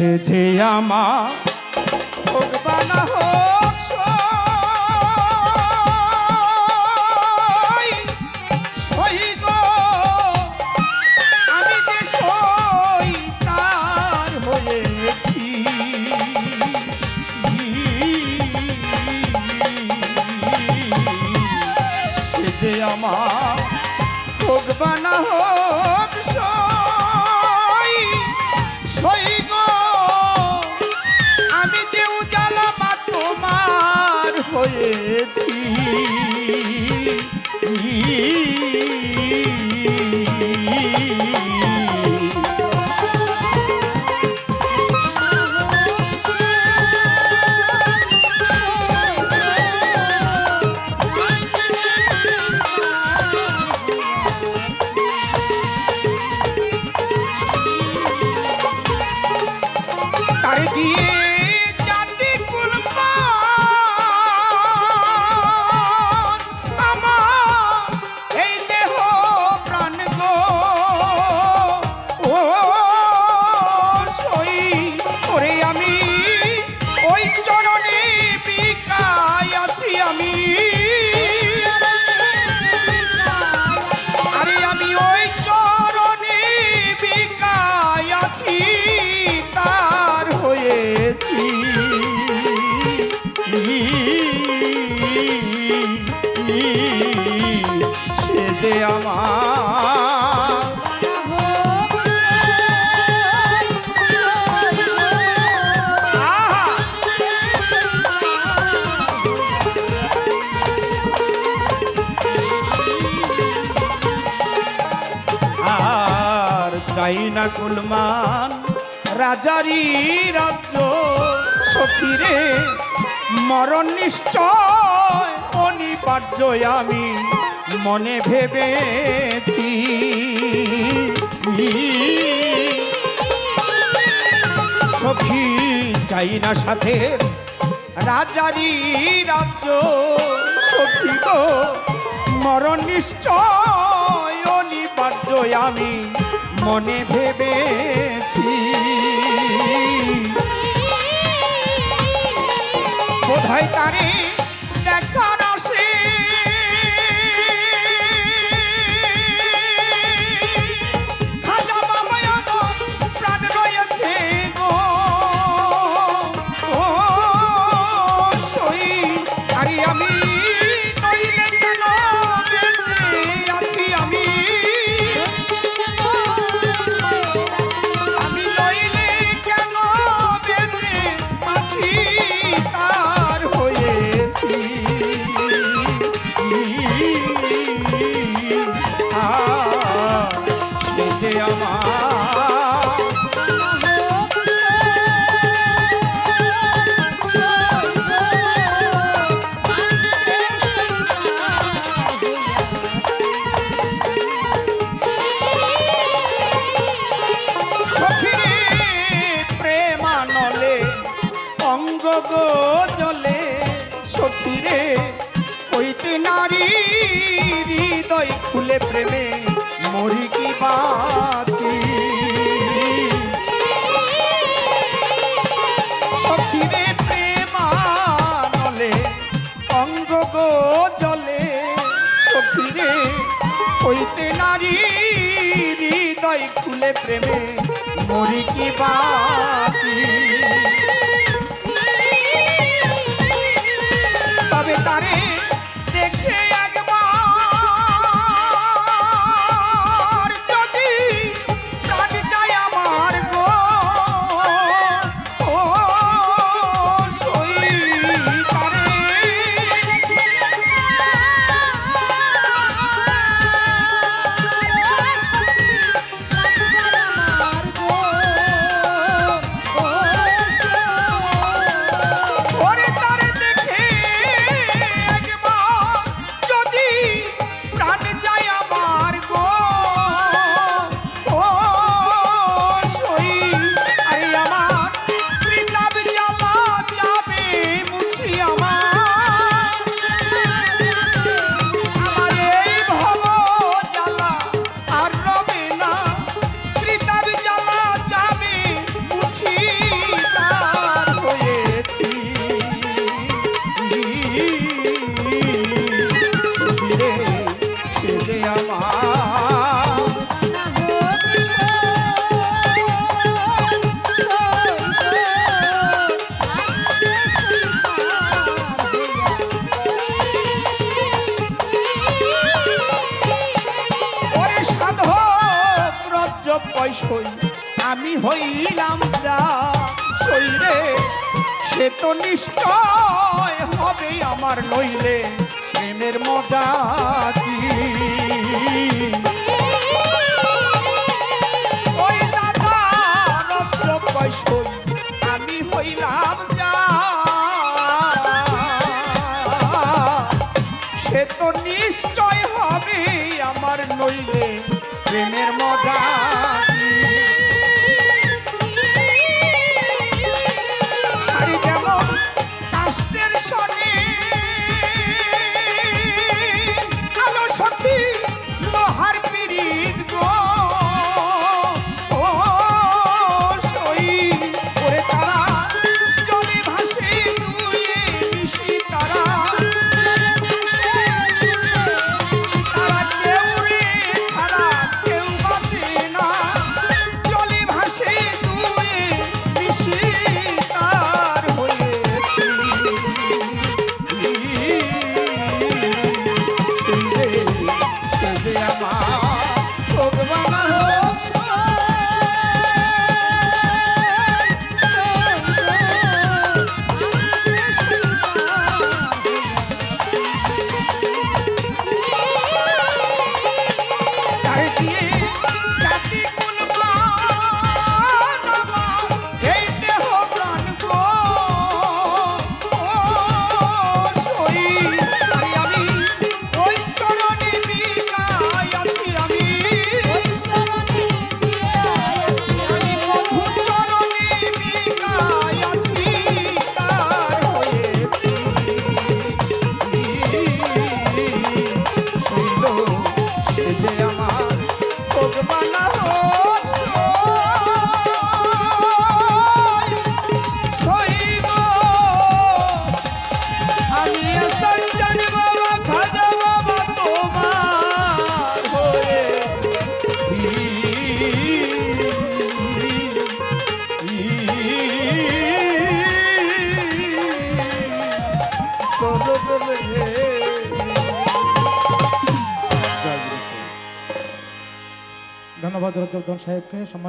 সে যে আমার বা হোক। দিয়ে না কুলমান রাজারি রাজ্য। সখীরে, মরণ নিশ্চয় অনিবার্য আমি মনে ভেবেছি। সখী, চাই না সাথে রাজারি রাজ্য। সখী মরণ নিশ্চয় আমি মনে ভেবেছি। বোধহয় তারে গো জলে সখীরে, হইতে নারী হৃদয় খুলে প্রেমে মরি কি বাতি? সখীরে প্রেমানলে অঙ্গ গো জলে, সখীরে, হইতে নারী হৃদয় খুলে প্রেমে মরি কি বাতি? আমি হইলাম যা। শৈরে সে তো নিশ্চয় হবে আমার নইলে প্রেমের মজা কি? ওই আমি হইলাম যা। সে তো নিশ্চয় হবে আমার নইলে ধন্যবাদ রজ্জব ধন